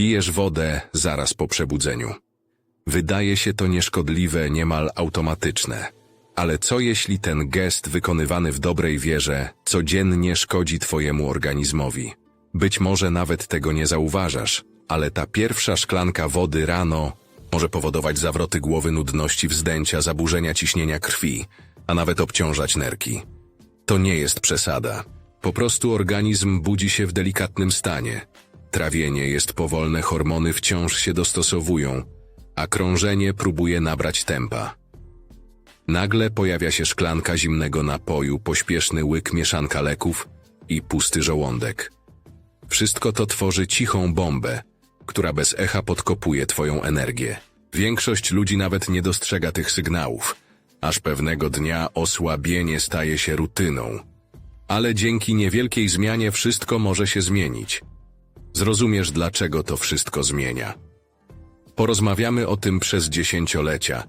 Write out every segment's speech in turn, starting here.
Pijesz wodę zaraz po przebudzeniu. Wydaje się to nieszkodliwe, niemal automatyczne. Ale co jeśli ten gest wykonywany w dobrej wierze codziennie szkodzi twojemu organizmowi? Być może nawet tego nie zauważasz, ale ta pierwsza szklanka wody rano może powodować zawroty głowy, nudności, wzdęcia, zaburzenia ciśnienia krwi, a nawet obciążać nerki. To nie jest przesada. Po prostu organizm budzi się w delikatnym stanie. Trawienie jest powolne, hormony wciąż się dostosowują, a krążenie próbuje nabrać tempa. Nagle pojawia się szklanka zimnego napoju, pośpieszny łyk mieszanka leków i pusty żołądek. Wszystko to tworzy cichą bombę, która bez echa podkopuje twoją energię. Większość ludzi nawet nie dostrzega tych sygnałów, aż pewnego dnia osłabienie staje się rutyną. Ale dzięki niewielkiej zmianie wszystko może się zmienić. Zrozumiesz, dlaczego to wszystko zmienia. Porozmawiamy o tym przez dziesięciolecia.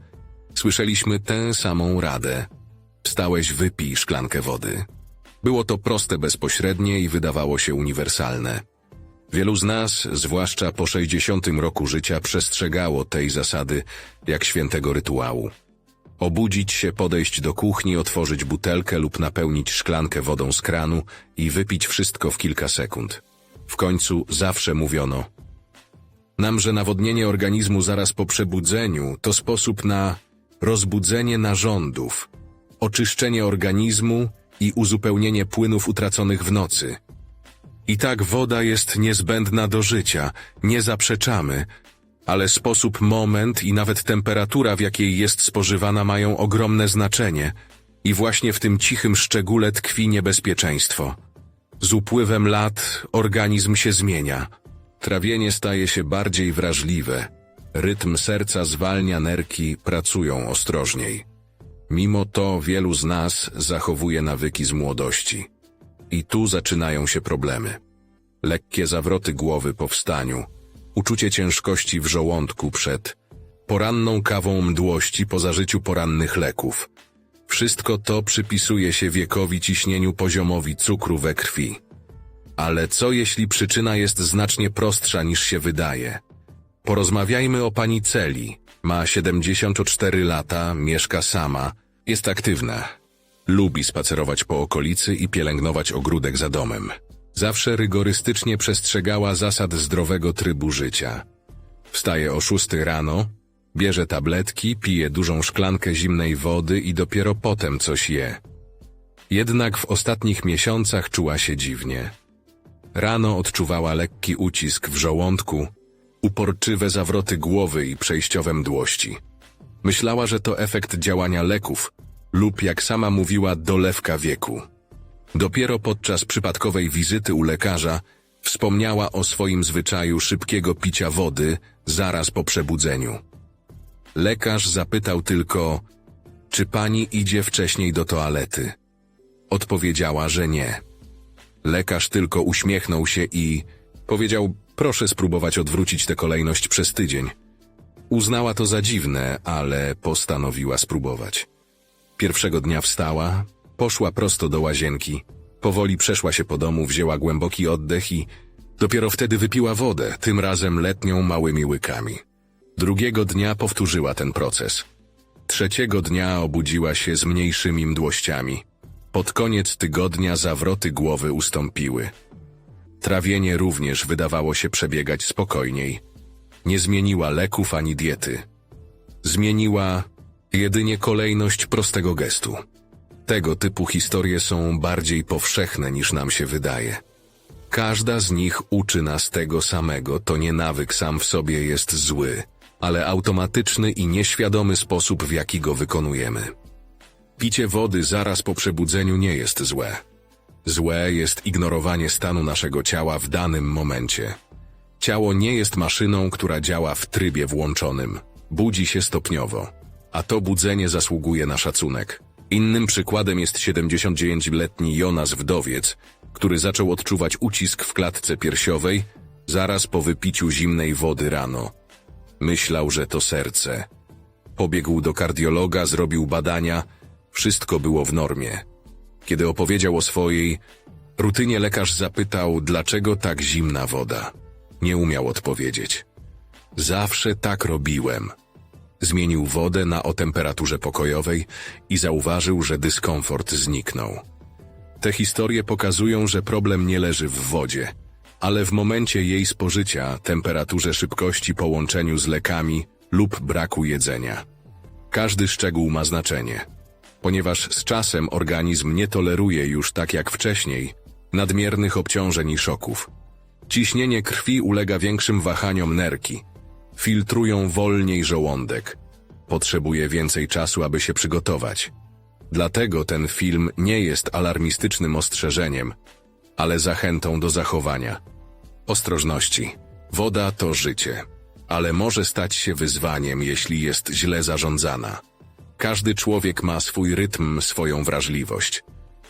Słyszeliśmy tę samą radę. Wstałeś, wypij szklankę wody. Było to proste, bezpośrednie i wydawało się uniwersalne. Wielu z nas, zwłaszcza po 60 roku życia, przestrzegało tej zasady jak świętego rytuału. Obudzić się, podejść do kuchni, otworzyć butelkę lub napełnić szklankę wodą z kranu i wypić wszystko w kilka sekund. W końcu zawsze mówiono nam, że nawodnienie organizmu zaraz po przebudzeniu to sposób na rozbudzenie narządów, oczyszczenie organizmu i uzupełnienie płynów utraconych w nocy. I tak woda jest niezbędna do życia, nie zaprzeczamy, ale sposób, moment i nawet temperatura, w jakiej jest spożywana, mają ogromne znaczenie i właśnie w tym cichym szczególe tkwi niebezpieczeństwo. Z upływem lat organizm się zmienia. Trawienie staje się bardziej wrażliwe. Rytm serca zwalnia nerki, pracują ostrożniej. Mimo to wielu z nas zachowuje nawyki z młodości. I tu zaczynają się problemy. Lekkie zawroty głowy po wstaniu, uczucie ciężkości w żołądku przed poranną kawą mdłości po zażyciu porannych leków. Wszystko to przypisuje się wiekowi, ciśnieniu, poziomowi cukru we krwi. Ale co jeśli przyczyna jest znacznie prostsza niż się wydaje? Porozmawiajmy o pani Celi. Ma 74 lata, mieszka sama, jest aktywna. Lubi spacerować po okolicy i pielęgnować ogródek za domem. Zawsze rygorystycznie przestrzegała zasad zdrowego trybu życia. Wstaje o 6 rano, bierze tabletki, pije dużą szklankę zimnej wody i dopiero potem coś je. Jednak w ostatnich miesiącach czuła się dziwnie. Rano odczuwała lekki ucisk w żołądku, uporczywe zawroty głowy i przejściowe mdłości. Myślała, że to efekt działania leków lub, jak sama mówiła, dolewka wieku. Dopiero podczas przypadkowej wizyty u lekarza wspomniała o swoim zwyczaju szybkiego picia wody zaraz po przebudzeniu. Lekarz zapytał tylko, czy pani idzie wcześniej do toalety. Odpowiedziała, że nie. Lekarz tylko uśmiechnął się i powiedział, proszę spróbować odwrócić tę kolejność przez tydzień. Uznała to za dziwne, ale postanowiła spróbować. Pierwszego dnia wstała, poszła prosto do łazienki, powoli przeszła się po domu, wzięła głęboki oddech i dopiero wtedy wypiła wodę, tym razem letnią małymi łykami. Drugiego dnia powtórzyła ten proces. Trzeciego dnia obudziła się z mniejszymi mdłościami. Pod koniec tygodnia zawroty głowy ustąpiły. Trawienie również wydawało się przebiegać spokojniej. Nie zmieniła leków ani diety. Zmieniła jedynie kolejność prostego gestu. Tego typu historie są bardziej powszechne niż nam się wydaje. Każda z nich uczy nas tego samego, to nie nawyk sam w sobie jest zły, ale automatyczny i nieświadomy sposób, w jaki go wykonujemy. Picie wody zaraz po przebudzeniu nie jest złe. Złe jest ignorowanie stanu naszego ciała w danym momencie. Ciało nie jest maszyną, która działa w trybie włączonym. Budzi się stopniowo, a to budzenie zasługuje na szacunek. Innym przykładem jest 79-letni Jonas Wdowiec, który zaczął odczuwać ucisk w klatce piersiowej zaraz po wypiciu zimnej wody rano. Myślał, że to serce. Pobiegł do kardiologa, zrobił badania, wszystko było w normie. Kiedy opowiedział o swojej rutynie, lekarz zapytał, dlaczego tak zimna woda. Nie umiał odpowiedzieć. Zawsze tak robiłem. Zmienił wodę na o temperaturze pokojowej i zauważył, że dyskomfort zniknął. Te historie pokazują, że problem nie leży w wodzie, ale w momencie jej spożycia, temperaturze szybkości, połączeniu z lekami lub braku jedzenia. Każdy szczegół ma znaczenie, ponieważ z czasem organizm nie toleruje już tak jak wcześniej nadmiernych obciążeń i szoków. Ciśnienie krwi ulega większym wahaniom nerki, filtrują wolniej żołądek, potrzebuje więcej czasu, aby się przygotować. Dlatego ten film nie jest alarmistycznym ostrzeżeniem, ale zachętą do zachowania. Ostrożności. Woda to życie, ale może stać się wyzwaniem, jeśli jest źle zarządzana. Każdy człowiek ma swój rytm, swoją wrażliwość.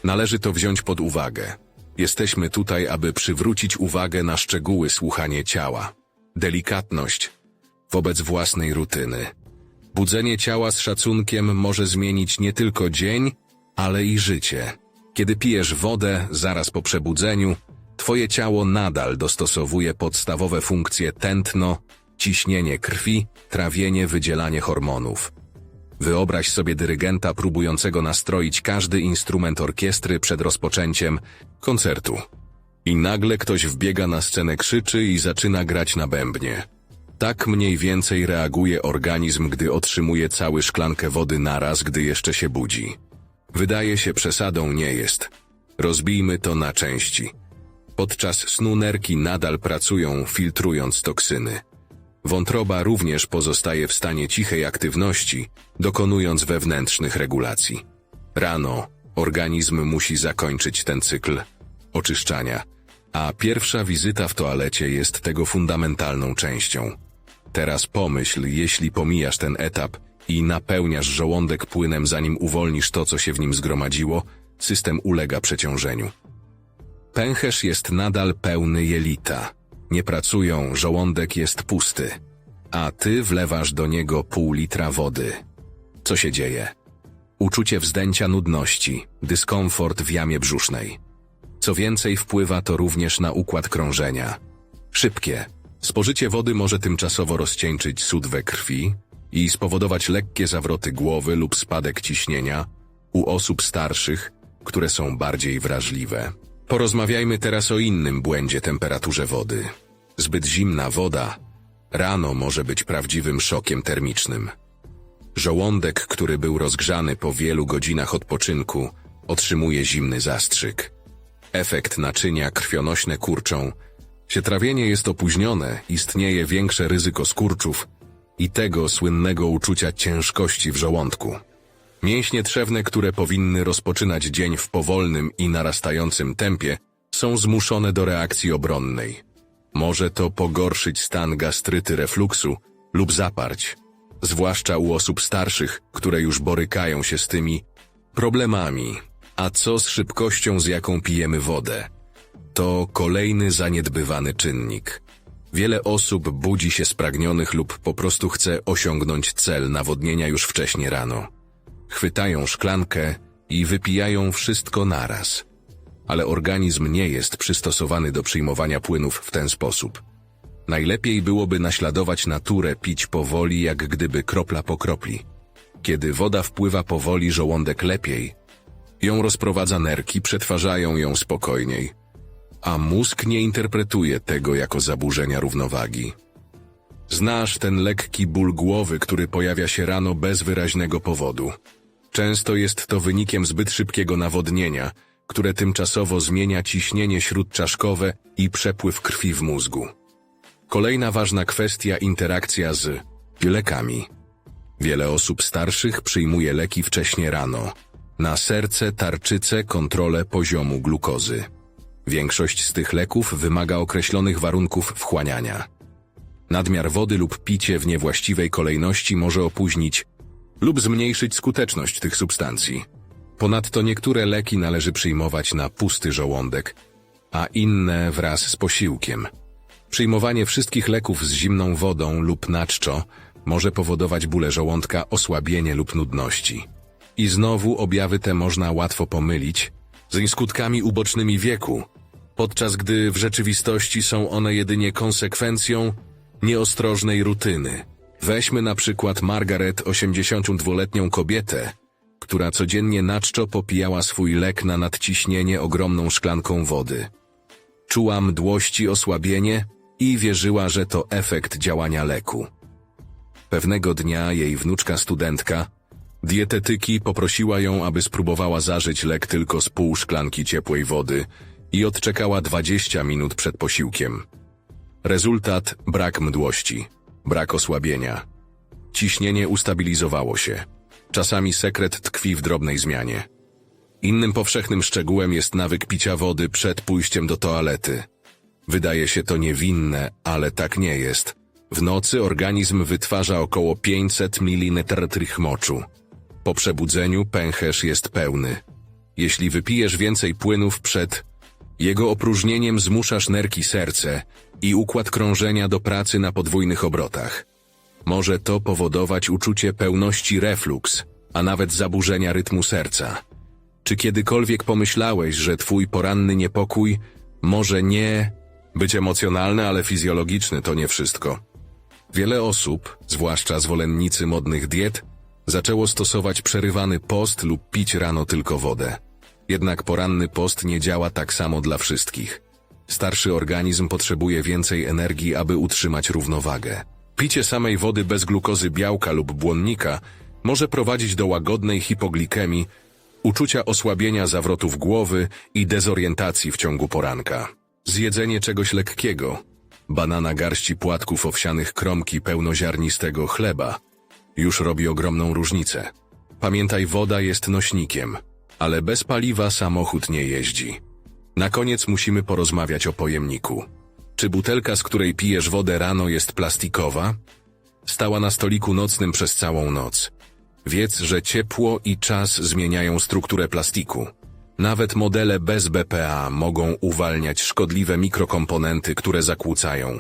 Należy to wziąć pod uwagę. Jesteśmy tutaj, aby przywrócić uwagę na szczegóły słuchanie ciała. Delikatność wobec własnej rutyny. Budzenie ciała z szacunkiem może zmienić nie tylko dzień, ale i życie. Kiedy pijesz wodę zaraz po przebudzeniu, twoje ciało nadal dostosowuje podstawowe funkcje tętno, ciśnienie krwi, trawienie, wydzielanie hormonów. Wyobraź sobie dyrygenta próbującego nastroić każdy instrument orkiestry przed rozpoczęciem koncertu. I nagle ktoś wbiega na scenę, krzyczy i zaczyna grać na bębnie. Tak mniej więcej reaguje organizm, gdy otrzymuje cały szklankę wody naraz, gdy jeszcze się budzi. Wydaje się przesadą nie jest. Rozbijmy to na części. Podczas snu nerki nadal pracują, filtrując toksyny. Wątroba również pozostaje w stanie cichej aktywności, dokonując wewnętrznych regulacji. Rano organizm musi zakończyć ten cykl oczyszczania, a pierwsza wizyta w toalecie jest tego fundamentalną częścią. Teraz pomyśl, jeśli pomijasz ten etap i napełniasz żołądek płynem, zanim uwolnisz to, co się w nim zgromadziło, system ulega przeciążeniu. Pęcherz jest nadal pełny jelita. Nie pracują, żołądek jest pusty. A ty wlewasz do niego pół litra wody. Co się dzieje? Uczucie wzdęcia nudności, dyskomfort w jamie brzusznej. Co więcej, wpływa to również na układ krążenia. Szybkie. Spożycie wody może tymczasowo rozcieńczyć sód we krwi i spowodować lekkie zawroty głowy lub spadek ciśnienia u osób starszych, które są bardziej wrażliwe. Porozmawiajmy teraz o innym błędzie temperaturze wody. Zbyt zimna woda rano może być prawdziwym szokiem termicznym. Żołądek, który był rozgrzany po wielu godzinach odpoczynku, otrzymuje zimny zastrzyk. Efekt naczynia krwionośne kurczą. Trawienie jest opóźnione, istnieje większe ryzyko skurczów i tego słynnego uczucia ciężkości w żołądku. Mięśnie trzewne, które powinny rozpoczynać dzień w powolnym i narastającym tempie, są zmuszone do reakcji obronnej. Może to pogorszyć stan gastryty refluksu lub zaparć, zwłaszcza u osób starszych, które już borykają się z tymi problemami. A co z szybkością, z jaką pijemy wodę? To kolejny zaniedbywany czynnik. Wiele osób budzi się spragnionych lub po prostu chce osiągnąć cel nawodnienia już wcześnie rano. Chwytają szklankę i wypijają wszystko naraz. Ale organizm nie jest przystosowany do przyjmowania płynów w ten sposób. Najlepiej byłoby naśladować naturę, pić powoli, jak gdyby kropla po kropli. Kiedy woda wpływa powoli, żołądek lepiej. Ją rozprowadza nerki, przetwarzają ją spokojniej. A mózg nie interpretuje tego jako zaburzenia równowagi. Znasz ten lekki ból głowy, który pojawia się rano bez wyraźnego powodu. Często jest to wynikiem zbyt szybkiego nawodnienia, które tymczasowo zmienia ciśnienie śródczaszkowe i przepływ krwi w mózgu. Kolejna ważna kwestia interakcja z lekami. Wiele osób starszych przyjmuje leki wcześnie rano. Na serce, tarczycę, kontrolę poziomu glukozy. Większość z tych leków wymaga określonych warunków wchłaniania. Nadmiar wody lub picie w niewłaściwej kolejności może opóźnić lub zmniejszyć skuteczność tych substancji. Ponadto niektóre leki należy przyjmować na pusty żołądek, a inne wraz z posiłkiem. Przyjmowanie wszystkich leków z zimną wodą lub na czczo może powodować bóle żołądka, osłabienie lub nudności. I znowu objawy te można łatwo pomylić z skutkami ubocznymi wieku, podczas gdy w rzeczywistości są one jedynie konsekwencją nieostrożnej rutyny. Weźmy na przykład Margaret, 82-letnią kobietę, która codziennie na czczo popijała swój lek na nadciśnienie ogromną szklanką wody. Czuła mdłości osłabienie i wierzyła, że to efekt działania leku. Pewnego dnia jej wnuczka studentka, dietetyki, poprosiła ją, aby spróbowała zażyć lek tylko z pół szklanki ciepłej wody i odczekała 20 minut przed posiłkiem. Rezultat brak mdłości, brak osłabienia. Ciśnienie ustabilizowało się. Czasami sekret tkwi w drobnej zmianie. Innym powszechnym szczegółem jest nawyk picia wody przed pójściem do toalety. Wydaje się to niewinne, ale tak nie jest. W nocy organizm wytwarza około 500 ml moczu. Po przebudzeniu pęcherz jest pełny. Jeśli wypijesz więcej płynów przed jego opróżnieniem zmuszasz nerki serce i układ krążenia do pracy na podwójnych obrotach. Może to powodować uczucie pełności reflux, a nawet zaburzenia rytmu serca. Czy kiedykolwiek pomyślałeś, że twój poranny niepokój może nie być emocjonalny, ale fizjologiczny to nie wszystko? Wiele osób, zwłaszcza zwolennicy modnych diet, zaczęło stosować przerywany post lub pić rano tylko wodę. Jednak poranny post nie działa tak samo dla wszystkich. Starszy organizm potrzebuje więcej energii, aby utrzymać równowagę. Picie samej wody bez glukozy białka lub błonnika może prowadzić do łagodnej hipoglikemii, uczucia osłabienia zawrotów głowy i dezorientacji w ciągu poranka. Zjedzenie czegoś lekkiego, banana garści płatków owsianych kromki pełnoziarnistego chleba, już robi ogromną różnicę. Pamiętaj, woda jest nośnikiem, ale bez paliwa samochód nie jeździ. Na koniec musimy porozmawiać o pojemniku. Czy butelka, z której pijesz wodę rano, jest plastikowa? Stała na stoliku nocnym przez całą noc. Wiedz, że ciepło i czas zmieniają strukturę plastiku. Nawet modele bez BPA mogą uwalniać szkodliwe mikrokomponenty, które zakłócają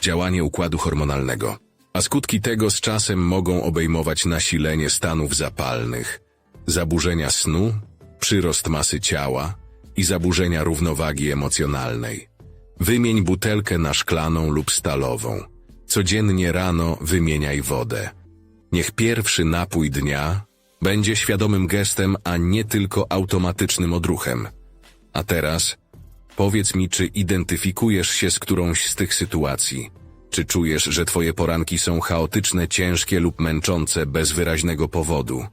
działanie układu hormonalnego. A skutki tego z czasem mogą obejmować nasilenie stanów zapalnych, zaburzenia snu, przyrost masy ciała i zaburzenia równowagi emocjonalnej. Wymień butelkę na szklaną lub stalową. Codziennie rano wymieniaj wodę. Niech pierwszy napój dnia będzie świadomym gestem, a nie tylko automatycznym odruchem. A teraz powiedz mi, czy identyfikujesz się z którąś z tych sytuacji. Czy czujesz, że twoje poranki są chaotyczne, ciężkie lub męczące bez wyraźnego powodu?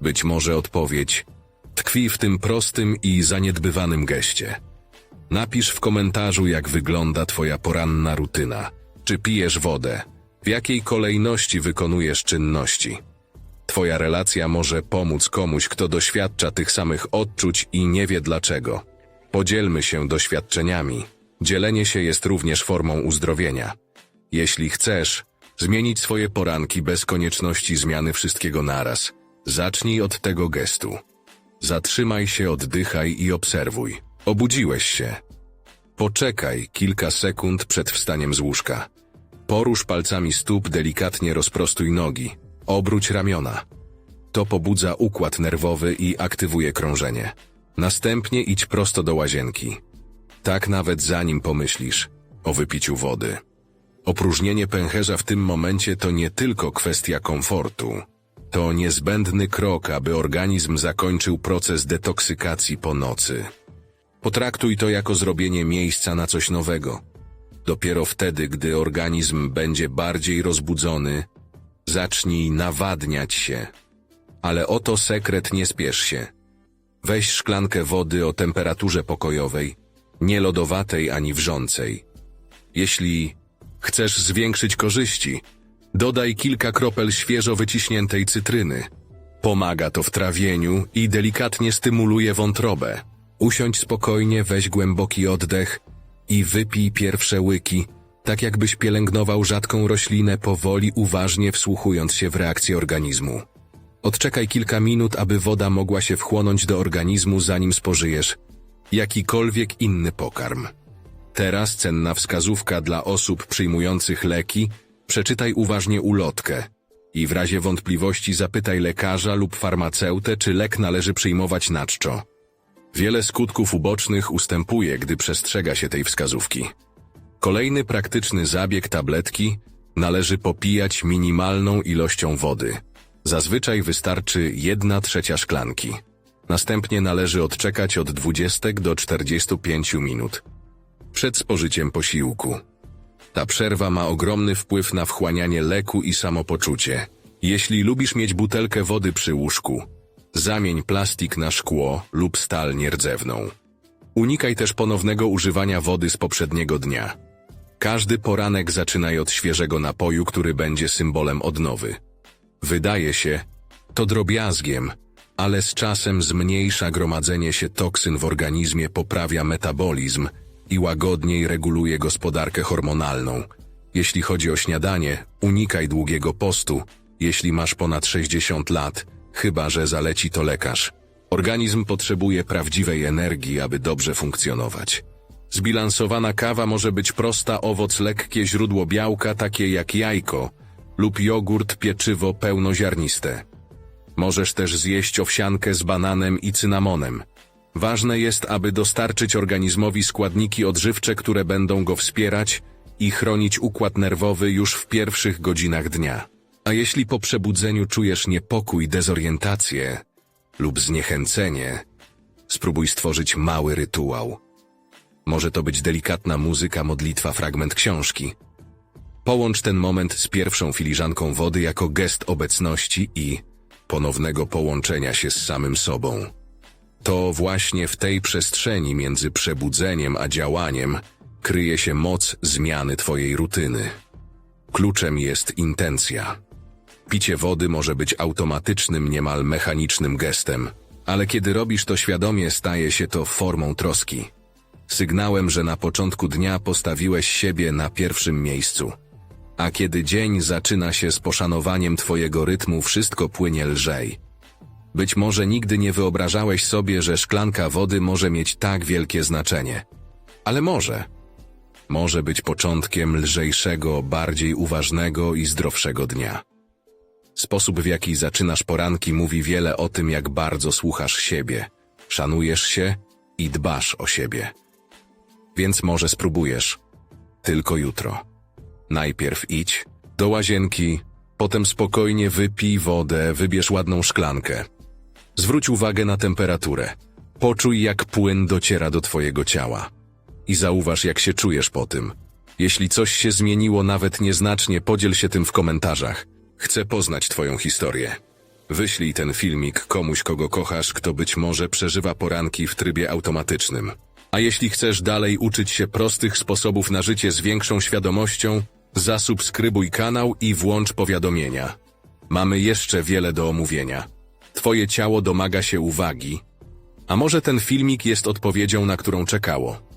Być może odpowiedź tkwi w tym prostym i zaniedbywanym geście. Napisz w komentarzu, jak wygląda twoja poranna rutyna. Czy pijesz wodę? W jakiej kolejności wykonujesz czynności? Twoja relacja może pomóc komuś, kto doświadcza tych samych odczuć i nie wie dlaczego. Podzielmy się doświadczeniami. Dzielenie się jest również formą uzdrowienia. Jeśli chcesz zmienić swoje poranki bez konieczności zmiany wszystkiego naraz, zacznij od tego gestu. Zatrzymaj się, oddychaj i obserwuj. Obudziłeś się. Poczekaj kilka sekund przed wstaniem z łóżka. Porusz palcami stóp, delikatnie rozprostuj nogi. Obróć ramiona. To pobudza układ nerwowy i aktywuje krążenie. Następnie idź prosto do łazienki. Tak nawet zanim pomyślisz o wypiciu wody. Opróżnienie pęcherza w tym momencie to nie tylko kwestia komfortu. To niezbędny krok, aby organizm zakończył proces detoksykacji po nocy. Potraktuj to jako zrobienie miejsca na coś nowego. Dopiero wtedy, gdy organizm będzie bardziej rozbudzony, zacznij nawadniać się. Ale oto sekret, nie spiesz się. Weź szklankę wody o temperaturze pokojowej, nie lodowatej ani wrzącej. Jeśli chcesz zwiększyć korzyści, dodaj kilka kropel świeżo wyciśniętej cytryny. Pomaga to w trawieniu i delikatnie stymuluje wątrobę. Usiądź spokojnie, weź głęboki oddech i wypij pierwsze łyki, tak jakbyś pielęgnował rzadką roślinę powoli, uważnie wsłuchując się w reakcję organizmu. Odczekaj kilka minut, aby woda mogła się wchłonąć do organizmu, zanim spożyjesz jakikolwiek inny pokarm. Teraz cenna wskazówka dla osób przyjmujących leki, przeczytaj uważnie ulotkę i w razie wątpliwości zapytaj lekarza lub farmaceutę, czy lek należy przyjmować na czczo. Wiele skutków ubocznych ustępuje, gdy przestrzega się tej wskazówki. Kolejny praktyczny zabieg tabletki należy popijać minimalną ilością wody. Zazwyczaj wystarczy 1 trzecia szklanki. Następnie należy odczekać od 20 do 45 minut przed spożyciem posiłku. Ta przerwa ma ogromny wpływ na wchłanianie leku i samopoczucie. Jeśli lubisz mieć butelkę wody przy łóżku, zamień plastik na szkło lub stal nierdzewną. Unikaj też ponownego używania wody z poprzedniego dnia. Każdy poranek zaczynaj od świeżego napoju, który będzie symbolem odnowy. Wydaje się, to drobiazgiem, ale z czasem zmniejsza gromadzenie się toksyn w organizmie, poprawia metabolizm i łagodniej reguluje gospodarkę hormonalną. Jeśli chodzi o śniadanie, unikaj długiego postu, jeśli masz ponad 60 lat, chyba że zaleci to lekarz. Organizm potrzebuje prawdziwej energii, aby dobrze funkcjonować. Zbilansowana kawa może być prosta, owoc lekkie, źródło białka, takie jak jajko, lub jogurt, pieczywo pełnoziarniste. Możesz też zjeść owsiankę z bananem i cynamonem. Ważne jest, aby dostarczyć organizmowi składniki odżywcze, które będą go wspierać i chronić układ nerwowy już w pierwszych godzinach dnia. A jeśli po przebudzeniu czujesz niepokój, dezorientację lub zniechęcenie, spróbuj stworzyć mały rytuał. Może to być delikatna muzyka, modlitwa, fragment książki. Połącz ten moment z pierwszą filiżanką wody jako gest obecności i ponownego połączenia się z samym sobą. To właśnie w tej przestrzeni między przebudzeniem a działaniem kryje się moc zmiany Twojej rutyny. Kluczem jest intencja. Picie wody może być automatycznym, niemal mechanicznym gestem, ale kiedy robisz to świadomie, staje się to formą troski. Sygnałem, że na początku dnia postawiłeś siebie na pierwszym miejscu. A kiedy dzień zaczyna się z poszanowaniem Twojego rytmu, wszystko płynie lżej. Być może nigdy nie wyobrażałeś sobie, że szklanka wody może mieć tak wielkie znaczenie. Ale może. Może być początkiem lżejszego, bardziej uważnego i zdrowszego dnia. Sposób, w jaki zaczynasz poranki, mówi wiele o tym, jak bardzo słuchasz siebie, szanujesz się i dbasz o siebie. Więc może spróbujesz. Tylko jutro. Najpierw idź do łazienki, potem spokojnie wypij wodę, wybierz ładną szklankę. Zwróć uwagę na temperaturę. Poczuj, jak płyn dociera do twojego ciała. I zauważ, jak się czujesz po tym. Jeśli coś się zmieniło nawet nieznacznie, podziel się tym w komentarzach. Chcę poznać twoją historię. Wyślij ten filmik komuś, kogo kochasz, kto być może przeżywa poranki w trybie automatycznym. A jeśli chcesz dalej uczyć się prostych sposobów na życie z większą świadomością, zasubskrybuj kanał i włącz powiadomienia. Mamy jeszcze wiele do omówienia. Twoje ciało domaga się uwagi, a może ten filmik jest odpowiedzią, na którą czekało.